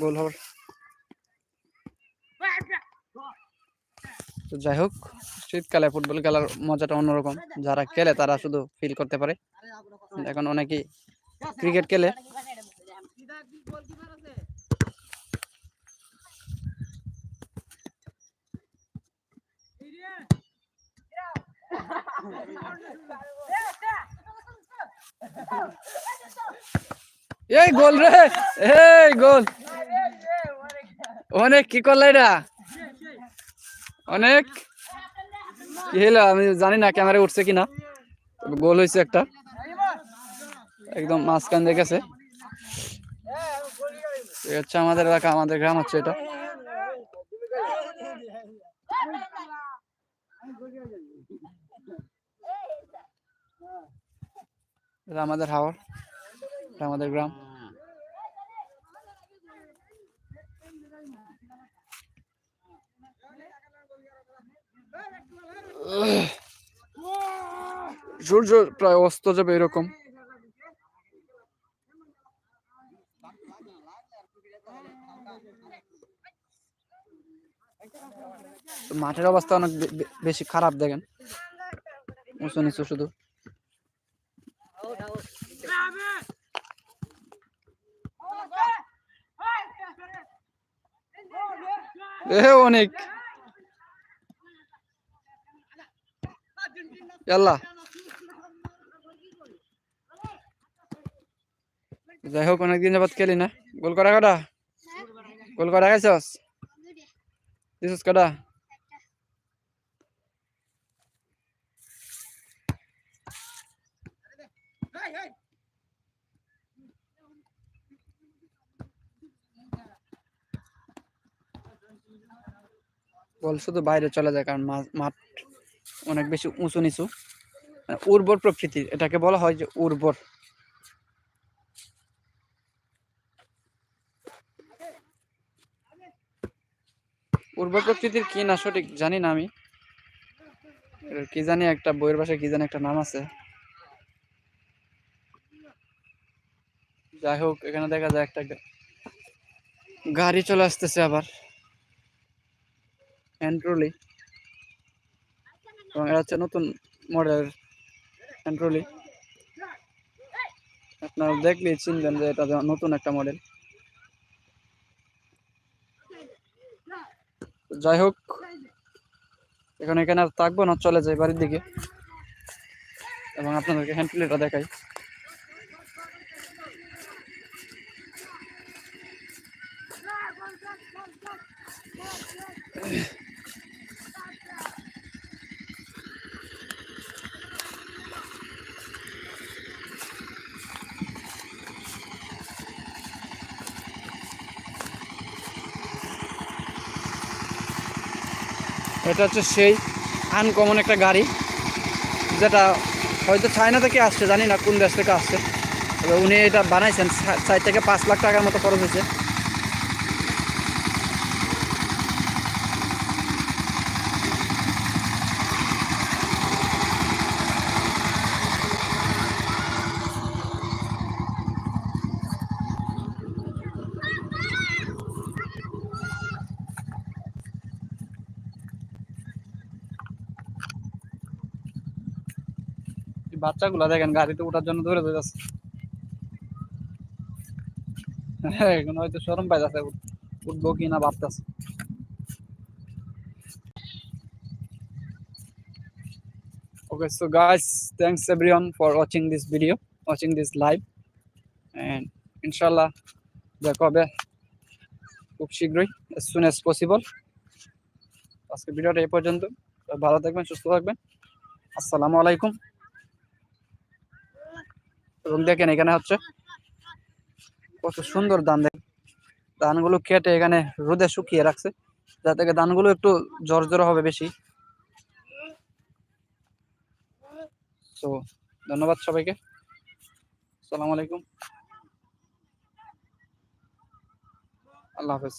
গোল তো যাই হোক, শীতকালে ফুটবল খেলার মজাটা অন্যরকম। যারা খেলে, তারা শুধু ফিল করতে পারে। এখন অনেকেই ক্রিকেট খেলে। এই গোল রে, এই গোল। অনেক কি করলে এটা? অনেক? কি আমি জানি না ক্যামেরা উঠছে কিনা। গোল হয়েছে একটা। একদম মাঝখান দিয়ে গেছে। হচ্ছে আমাদের এলাকা, আমাদের গ্রাম হচ্ছে এটা। আমাদের হাওড় এটা আমাদের গ্রাম। সূর্য প্রায় অস্ত যাবে এরকম। মাঠের অবস্থা অনেক বেশি খারাপ দেখেন। উঁচু নিচু শুধু। এ, অনেক। ইয়াল্লা যাই হোক, অনেকদিন যাবত খেলি না। গোল করা কটা? গোল করা দিছস কটা? বল, শুধু বাইরে চলে যায় কারণ মাঠ অনেক বেশি উঁচু নিচু। মানে উর্বর প্রকৃতির এটাকে বলা হয় যে উর্বর। উর্বর প্রকৃতির কি না সঠিক জানি না আমি। কি জানি একটা বইয়ের ভাষায় কি জানি একটা নাম আছে। যাই হোক, এখানে দেখা যায় একটা গাড়ি চলে আসতেছে আবার। অ্যান্ড্রোলি এবং এটা হচ্ছে নতুন মডেলের অ্যান্ড্রোলি আপনারা দেখলেই চিনবেন যে এটা নতুন একটা মডেল যাই হোক, এখন এখানে আর থাকব না, চলে যাই বাড়ির দিকে। এবং আপনাদেরকে হ্যান্ড দেখাই। এটা হচ্ছে সেই আনকমন একটা গাড়ি, যেটা হয়তো চায়না থেকে আসছে, জানি না কোন দেশ থেকে আসছে। তবে উনি এটা বানাইছেন চার থেকে পাঁচ লাখ টাকার মতো খরচ হয়েছে। বাচ্চাগুলা দেখেন গাড়িতে ওঠার জন্য দৌড়ে যাচ্ছে। হ্যাঁ এখন হয়তো শরম পাই যাচ্ছে উঠবো কি না ভাবতেছে। Okay, so guys, thanks everyone for watching this video, watching this live, and inshallah, দেখা হবে খুব শীঘ্রই as soon as possible. আজকে ভিডিওটা এই পর্যন্ত ভালো থাকবেন সুস্থ থাকবেন। আসসালামু আলাইকুম। এবং দেখেন, এখানে হচ্ছে কত সুন্দর ধান দেখ ধানগুলো কেটে এখানে রোদে শুকিয়ে রাখছে, যাতে করে ধানগুলো একটু জর্জর হবে বেশি। তো ধন্যবাদ সবাইকে। আসসালামু আলাইকুম। আল্লাহ হাফেজ।